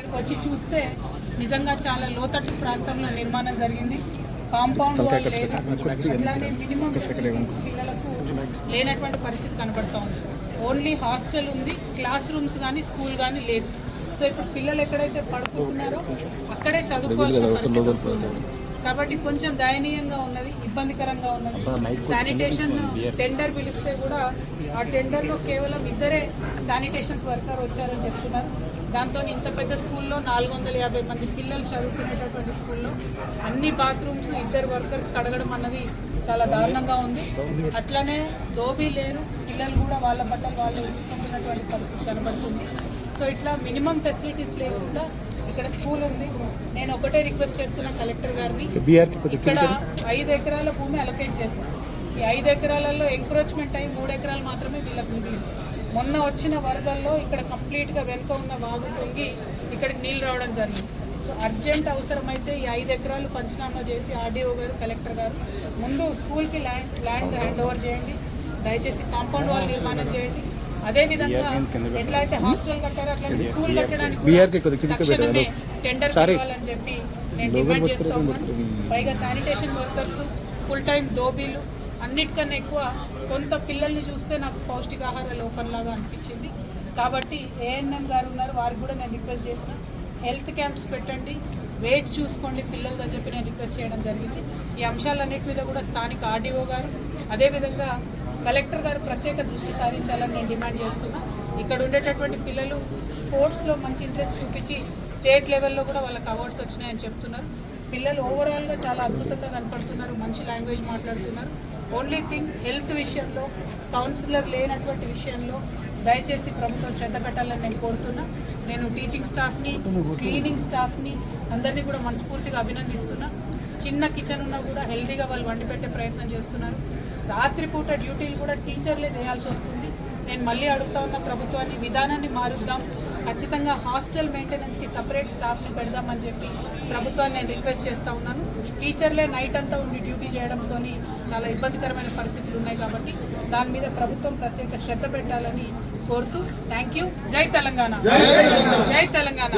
ఇక్కడికి వచ్చి చూస్తే నిజంగా చాలా లోతట్టు ప్రాంతంలో నిర్మాణం జరిగింది. కాంపౌండ్ వాల్ లేదు. మినిమం పిల్లలకు లేనటువంటి పరిస్థితి కనబడతా ఉంది. ఓన్లీ హాస్టల్ ఉంది క్లాస్ రూమ్స్ కానీ స్కూల్ కానీ లేదు. సో ఇప్పుడు పిల్లలు ఎక్కడైతే పడుకుంటున్నారో అక్కడే చదువుకోవాల్సిన పరిస్థితి వస్తుంది. కాబట్టి కొంచెం దయనీయంగా ఉన్నది ఇబ్బందికరంగా ఉన్నది. శానిటేషన్ టెండర్ పిలిస్తే కూడా ఆ టెండర్లో కేవలం ఇద్దరే శానిటేషన్స్ వర్కర్ వచ్చారని చెప్తున్నారు. దాంతో ఇంత పెద్ద స్కూల్లో నాలుగు వందల యాభై మంది పిల్లలు చదువుకునేటటువంటి స్కూల్లో అన్ని బాత్రూమ్స్ ఇద్దరు వర్కర్స్ కడగడం అన్నది చాలా దారుణంగా ఉంది. అట్లనే దోబీ లేరు పిల్లలు కూడా వాళ్ళ బట్టలు వాళ్ళు ఉతుక్కుంటున్నటువంటి పరిస్థితి కనబడుతుంది. సో ఇట్లా మినిమం ఫెసిలిటీస్ లేకుండా ఇక్కడ స్కూల్ ఉంది. నేను ఒకటే రిక్వెస్ట్ చేస్తున్నా కలెక్టర్ గారిని ఇక్కడ ఐదు ఎకరాల భూమి అలొకేట్ చేశారు. ఈ ఐదు ఎకరాలలో ఎంక్రోచ్మెంట్ అయ్యి మూడు ఎకరాలు మాత్రమే వీళ్ళకి మిగిలింది. మొన్న వచ్చిన వరదల్లో ఇక్కడ కంప్లీట్గా వెనుక ఉన్న వాగు పొంగి ఇక్కడికి నీళ్ళు రావడం జరిగింది. సో అర్జెంట్ అవసరమైతే ఈ ఐదు ఎకరాలు పంచనామా చేసి ఆర్డీఓ గారు కలెక్టర్ గారు ముందు స్కూల్కి ల్యాండ్ ల్యాండ్ హ్యాండ్ ఓవర్ చేయండి. దయచేసి కాంపౌండ్ వాల్ నిర్మాణం చేయండి. అదే విధంగా ఎట్లయితే హాస్టల్ కట్టారో అట్లయితే స్కూల్ కట్టడానికి తక్షణమే టెండర్ పిలవాలని చెప్పి నేను డిమాండ్ చేస్తా ఉన్నాను. పైగా శానిటేషన్ వర్కర్స్ ఫుల్ టైం దోబీలు అన్నిటికన్నా ఎక్కువ కొంత పిల్లల్ని చూస్తే నాకు పౌష్టికాహార లోపంలాగా అనిపించింది. కాబట్టి ఏఎన్ఎం గారు ఉన్నారు వారికి కూడా నేను రిక్వెస్ట్ చేసిన హెల్త్ క్యాంప్స్ పెట్టండి వెయిట్ చూసుకోండి పిల్లలతో చెప్పి నేను రిక్వెస్ట్ చేయడం జరిగింది. ఈ అంశాలన్నిటి మీద కూడా స్థానిక ఆర్డీఓ గారు అదేవిధంగా కలెక్టర్ గారు ప్రత్యేక దృష్టి సారించాలని నేను డిమాండ్ చేస్తున్నా. ఇక్కడ ఉండేటటువంటి పిల్లలు స్పోర్ట్స్లో మంచి ఇంట్రెస్ట్ చూపించి స్టేట్ లెవెల్లో కూడా వాళ్ళకి అవార్డ్స్ వచ్చినాయని చెప్తున్నారు. పిల్లలు ఓవరాల్గా చాలా అద్భుతంగా కనపడుతున్నారు మంచి లాంగ్వేజ్ మాట్లాడుతున్నారు. ఓన్లీ థింగ్ హెల్త్ విషయంలో కౌన్సిలర్ లేనటువంటి విషయంలో దయచేసి ప్రభుత్వం శ్రద్ధ పెట్టాలని నేను కోరుతున్నా. నేను టీచింగ్ స్టాఫ్ని క్లీనింగ్ స్టాఫ్ని అందరినీ కూడా మనస్ఫూర్తిగా అభినందిస్తున్నా. చిన్న కిచెన్ ఉన్నా కూడా హెల్తీగా వాళ్ళు వండి పెట్టే ప్రయత్నం చేస్తున్నారు. రాత్రిపూట డ్యూటీలు కూడా టీచర్లే చేయాల్సి వస్తుంది. నేను మళ్ళీ అడుగుతా ఉన్న ప్రభుత్వాన్ని విధానాన్ని మారుద్దాం. ఖచ్చితంగా హాస్టల్ మెయింటెనెన్స్కి సపరేట్ స్టాఫ్ని పెడదామని చెప్పి ప్రభుత్వాన్ని నేను రిక్వెస్ట్ చేస్తూ ఉన్నాను. టీచర్లే నైట్ అంతా ఉండి డ్యూటీ చేయడంతో చాలా ఇబ్బందికరమైన పరిస్థితులు ఉన్నాయి కాబట్టి దాని మీద ప్రభుత్వం ప్రత్యేక శ్రద్ధ పెట్టాలని కోరుతూ థ్యాంక్ యూ జై తెలంగాణ. జై తెలంగాణ.